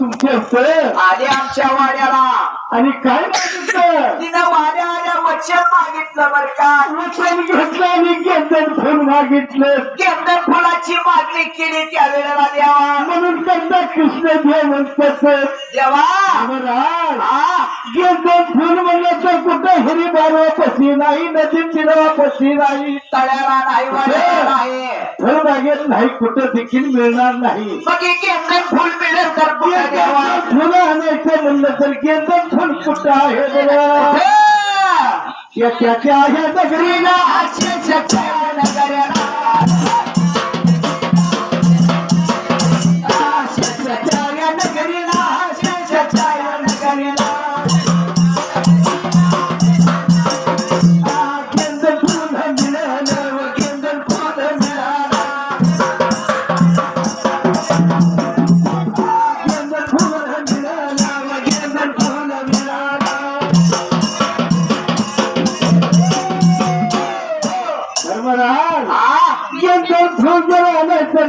तुमचे इथं आले आमच्या वाड्याला. आणि काय मागितलं? तिनं वाड्या आल्या वचन मागितलं बर का. वचन घेतलं आणि गेंदन फुल मागितलं. गेंदर फुलाची मागणी केली त्या वेळेला देवा. म्हणून करता कृष्ण देव म्हणतात. देवा. गेंदन फुल म्हणलं तर कुठं हिरी बारवापशी नाही नदी तिरवापशी नाही. तळ्याला नाही नाही. फळबागेत नाही कुठं देखील मिळणार नाही. मग गेंदर फुल मिळेल तर कुठं देवा गेंदन फुलं आणायचं म्हणलं तर गेंदन फुल कुठं आहे बरं हे! या त्याच्या आहे नगरीला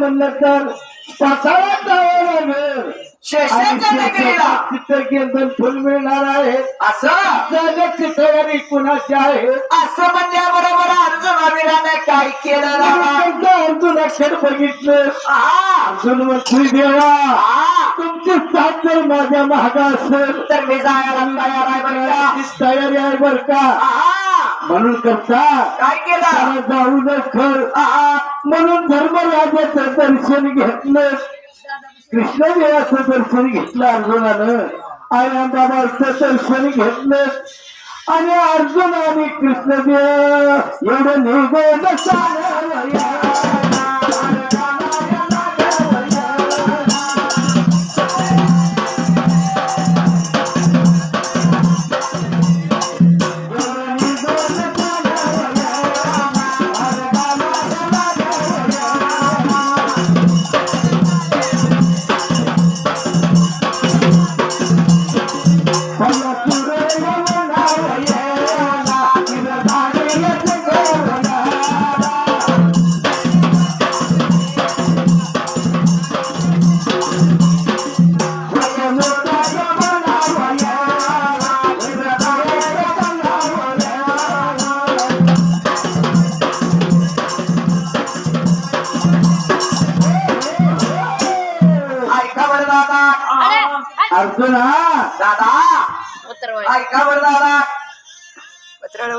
म्हणलं तर जावं लागेल तिथं गेंदन फुल मिळणार आहे. असं? तयारी कुणाची आहे? असं म्हणल्याबरोबर काय केलं रामा? अर्जुन अक्षर बघितलं. हा. अर्जुन म्हणतोय देवा हा. तुमची साथ जर माझ्या महागा असेल तर मी जायला तयार आहे बरं का? तयारी आहे बर का? म्हणून करता काय केलं? खर हा म्हणून धर्मराजाचं दर्शन घेतलं. कृष्णदेवाचं दर्शन घेतलं अर्जुनानं. आणि बाबाचं दर्शन घेतलं. आणि अर्जुन आणि कृष्णदेव एवढं निघून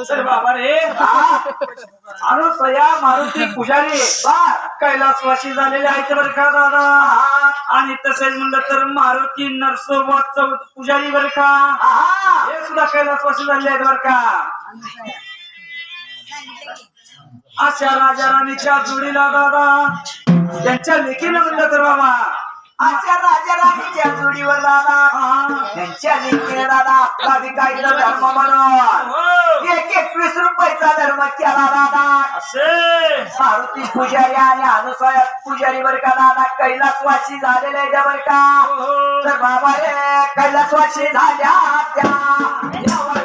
तर बाबा रे अनुसया मारुती पुजारी. कैलासवासी झालेले आहेत बरं का दादा? आणि तसेच म्हणलं तर मारुती नरसोबत चौ पुजारी बरं का? हा सुद्धा कैलासवासी झाले आहेत बरं का? अशा राजा राणीच्या जोडीला दादा. त्यांच्या लेखीनं म्हणलं तर बाबा आजच्या राजा राणीच्या जोडीवर दादा. त्यांच्या लेकीने दादा विकायचा धर्म म्हणून हो, एक एकवीस रुपयाचा धर्म केला दादा. मारुती पुजारी आणि अनुसया पुजारी बर का दादा कैलासवासी झालेले आहे बर का. हो. तर बाबा रे कैलासवासी झाल्या त्या.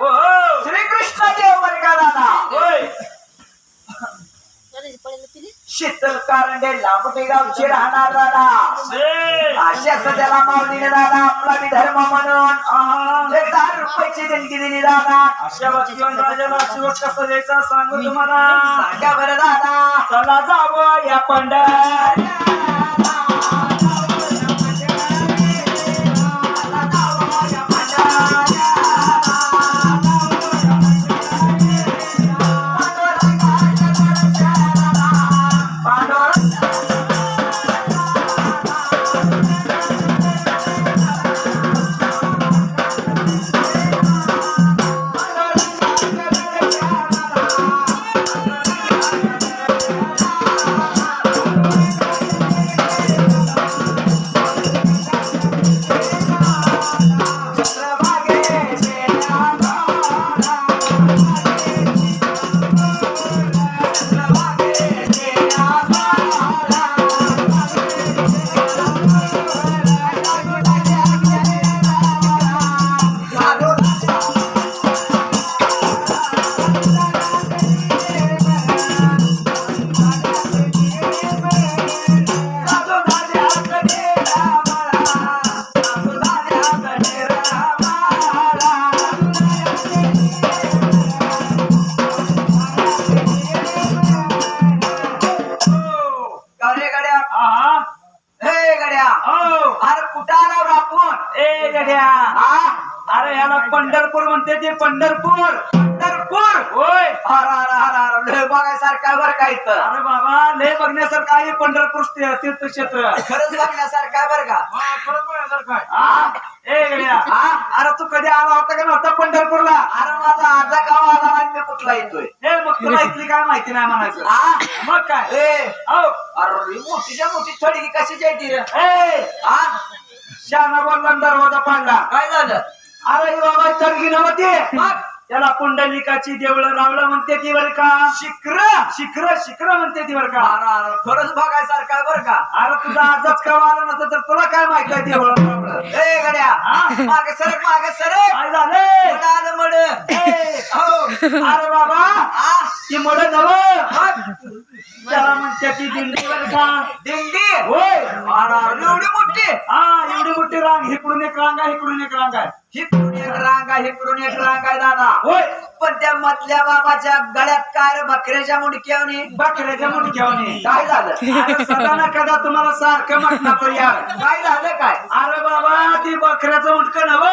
हो. श्रीकृष्ण देव बर का दादा होय शीतल कारंडे लांबटे गावचे राहणार दादा. से. अशा सध्याला माऊलीने दादा आपला बी धर्म म्हणून. एक दहा रुपयाची देणगी दिली दादा. अशा भक्तिवान राजाला शेवट कसं द्यायचा सांगू तुम्हाला? सांगा बरं दादा. चला जावं या पंढर पंढरपूर. पंढरपूर? होय. लय बघायसारखं बरं का इथं. अरे बाबा लय बघण्यासारखं आहे पंढरपूर तीर्थक्षेत्र. खरंच बघण्यासारखं बरं का? हा? हा? अरे तू कधी आला होता का नव्हता पंढरपूरला? अरे माझा आजा गाव आला आणि मी कुठला येतोय? हे मग तुला इथली काय माहिती नाही म्हणायचं? हा? मग काय? ए औ. अरे मोठीच्या मोठी थोडी कशी येते रे हा? शाना बोलला दरवाजा पाडला काय झालं? अरे बाबा तडगी नव्हती. त्याला पुंडलिकाची देवळं रावलं म्हणते ती बर का? शिखर? शिखर शिखर म्हणते ती बर का? अरे अरे खरंच बघायसारखं बरं का? अरे तुझा आजच का आला नसतं तर तुला काय माहिती आहे देवळं ए गड्या? मागे सरक मागे सरक. काय झाले? आलं मड. ए, हो. अरे बाबा ती मड नव. त्याला म्हणते ती दिंडी बर का दिंडी? होय. अरे अरे, एवढी मोठी? हा एवढी मोठी रांग. इकडून एक रांग आहे इकडून एक रांग आहे. हिकडून एक रांग आहे हिकडून एक रांग आहे दादा. होय. पण त्या मधल्या बाबाच्या गळ्यात काय रे बकऱ्याच्या मुंडक्यावनी? बकऱ्याच्या मुंडक्यावने. काय झालं? अरे सदा ना कदा तुम्हाला सारखं म्हटणार यार. काय झालं काय? अरे बाबा ती बकऱ्याचं उठक नव.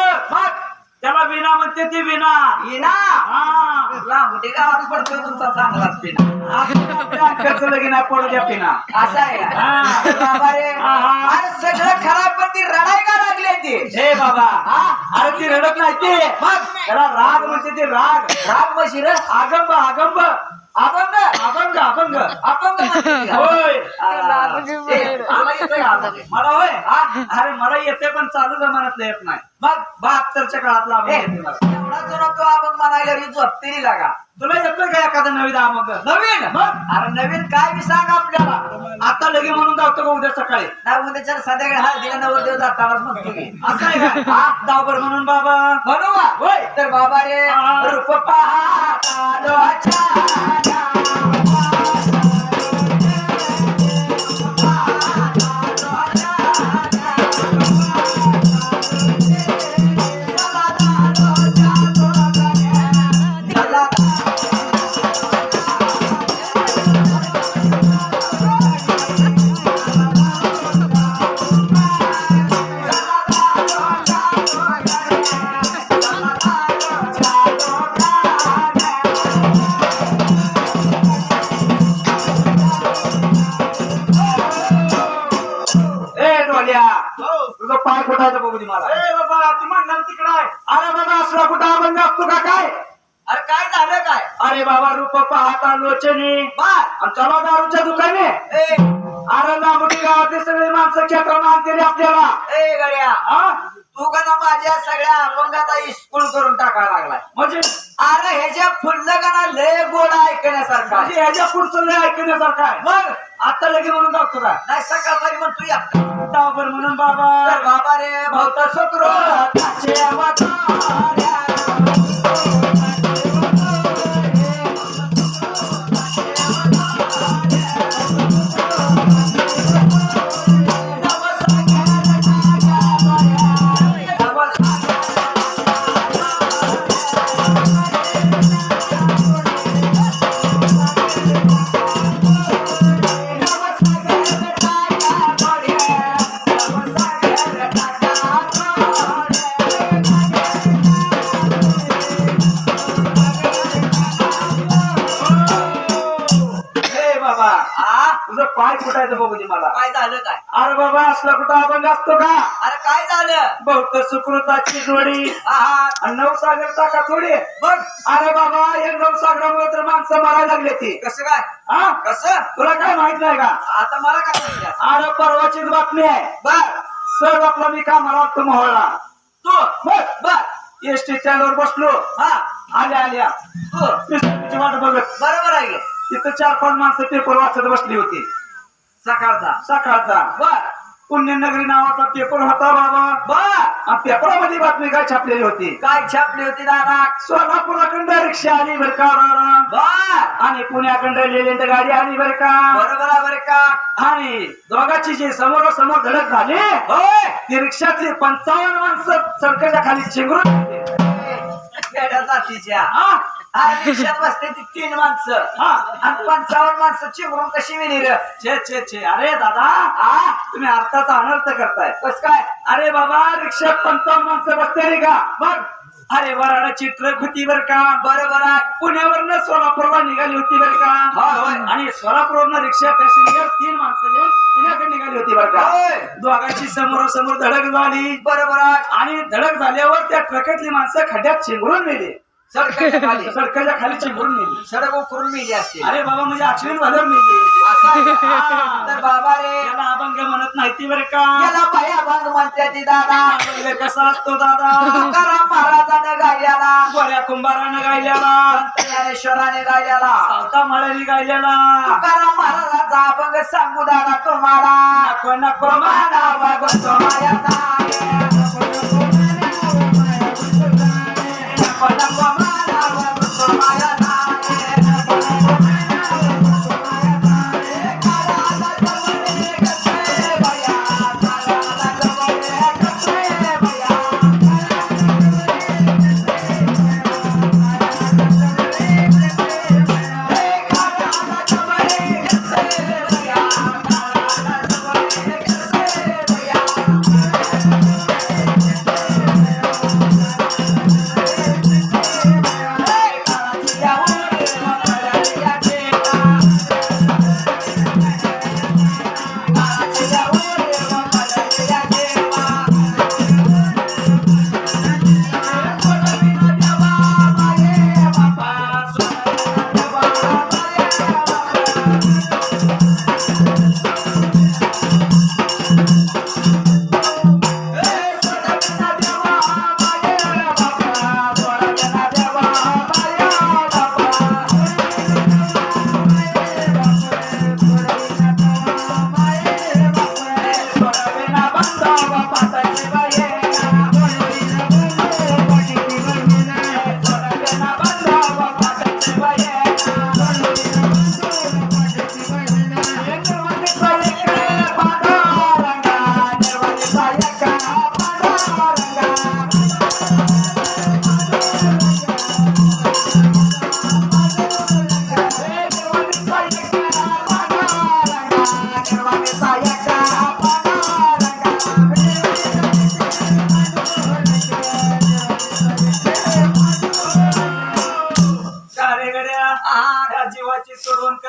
त्याला विना म्हणते ती विना. येना हा. लांबटे गावात पडतोय तुमचा चांगलाच पिना अख्खच लगीन आहे, पडू द्या पिना असं आहे. का? हा. बाबा रे. अरे सगळं खराब पण ती रडाय का लागली ती? हे बाबा. अरे ती रडत नाही ते. त्याला राग म्हणते ते राग. राग म्हशी रे आगंब. आगंब अभंग अभंग अभंग? होय मला अभंग? मला होय हा? अरे मला येते पण चालू जमान्यातलं येत नाही मग बहात्तरच्या काळातला अभंग येते. एवढा जुना तो अभंग म्हणायला री झोपतेली लागा तुला येतोय का एखादा नवीन अभंग नवीन मग? अरे नवीन काय बी सांग आपल्याला आता लगे म्हणून जातो का उद्या सकाळी नाही उद्याच्या संध्याकाळी हळदीला नवरदेव जातानाच म्हणतो मी असं आहे का हा म्हणून बाबा का? होय. तर बाबा रे हा. रूप पाहता दे मला. ए बाबा ती म्हणणार तिकडं आहे. अरे बाबा असला कुठं अभंग असतो का काय? अरे काय झालं काय? अरे बाबा रूप पाहता लोचने. बार आणि चला दारूच्या दुकाने. ए. अरे लांबडी गावातले सगळे माणसं खेळताना आणते आपल्याला. ए गड्या. हा? तू का ना माझ्या सगळ्या अभंगाचा स्कूल करून टाकायला लागलाय? म्हणजे? अरे ह्याच्या फुल्ल गाणं लय गोड ऐकण्यासारखा म्हणजे ह्याच्या पुढचं लय ऐकण्यासारखं आहे. मग? आता लगे म्हणून जातो का? नाही सकाळपारी मग तू या दावर म्हणून बाबा. बाबा रे भवत शुक्र बघू दे मला. काय झालं काय? अरे बाबा असला कुठं अभंग असतो का? अरे काय झालं? बहुत सुकृताची जोडी. आहा. आणि नवसागर टाका थोडी बघ. अरे बाबा या नवसागरामुळे तर माणसं मारायला लागले ती. कसं काय? हा? कसं? तुला काय माहीत नाही का? आता मला काय माहिती अरे परवाचीच बातमी आहे. बर. सर आपला मी कामाला वाटतो मोहळला. तू? बर बर. एस टी स्टँड वर बसलो. हा. आल्या आल्या. तू तिची वाट बघत. बरोबर आहे. तिथं चार पाच माणसं पेपर वाचत बसली होती. सकाळचा. सकाळचा. बर. पुण्यनगरी नावाचा पेपर होता बाबा. बर. पेपरामध्ये बातमी काय छापलेली होती? काय छापली होती दादा? सोलापुराकडं रिक्षा आली बर का दादा. बर. आणि पुण्याकडं लेलेंड गाडी आली बर का? बरोबर बरं का? आणि दोघांची जी समोरासमोर धडक झाली होय. ती रिक्षातली पंचावन्न माणसं सडकाच्या खाली चिंगरून जातीच्या. हा? रिक्षात बसते ती तीन माणसं. हा. आणि पंचावन्न माणसं चिमरून कशी विनीर छे छे छे. अरे दादा. आ? तुम्ही अर्थाचा अनर्थ करताय. कस काय? अरे बाबा रिक्षात पंचावन्न माणसं बसते रे का? बघ. अरे वराडाची ट्रक होती बर का? बरोबर पुण्यावरनं सोलापूरला निघाली होती बर का. आणि सोलापूरवरनं रिक्षा पॅसेंजर तीन माणसं घेऊन पुण्याकडे निघाली होती बर का. दोघांची समोरासमोर धडक झाली. बरोबर आहे आणि धडक झाल्यावर त्या ट्रकातली माणसं खड्ड्यात चिंगरून मेली सडकाच्या खाली सडकाच्या खाली सडक उकरून मिली असते अरे बाबा म्हणजे ऍक्सिडेंट झाल्यावर मेली असं आहे का? हा. तर बाबा रे याला अभंग म्हणत नाही ती बरं का याला भांग म्हणते ती दादा अभंग कसा असतो दादा तुकाराम महाराजाने गायल्याला गोऱ्या कुंभारानं गायल्याला संत ज्ञानेश्वराने गायल्याला सावता माळ्याने गायल्याला तुकाराम महाराजाचा अभंग सांगू दादा तुम्हाला नको नको माना. नको नको माना वागतो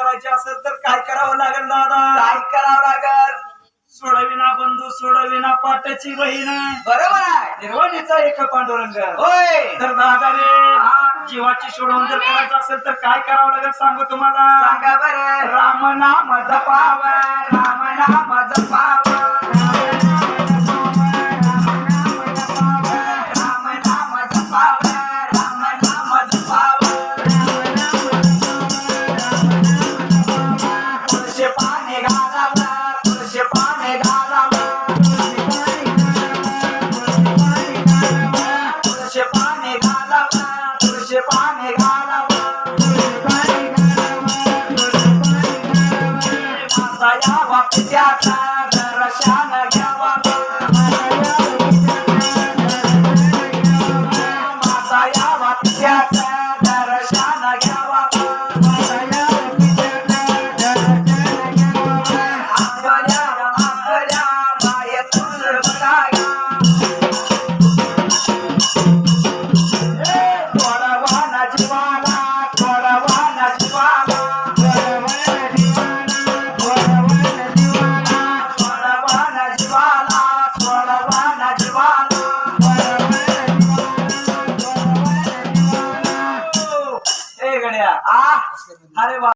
करायची असेल तर काय करावं लागेल दादा? काय करावं लागल? सोडविना बंधू सोडविना पाटाची बहीण. बरोबर आहे. निर्वाणीचा एक पांडुरंग. होय. तर दादा रे जीवाची सोडवण जर करायचं असेल तर काय करावं लागेल सांगू तुम्हाला? सांगा बरं. राम नाम जपाव राम नाम जपाव.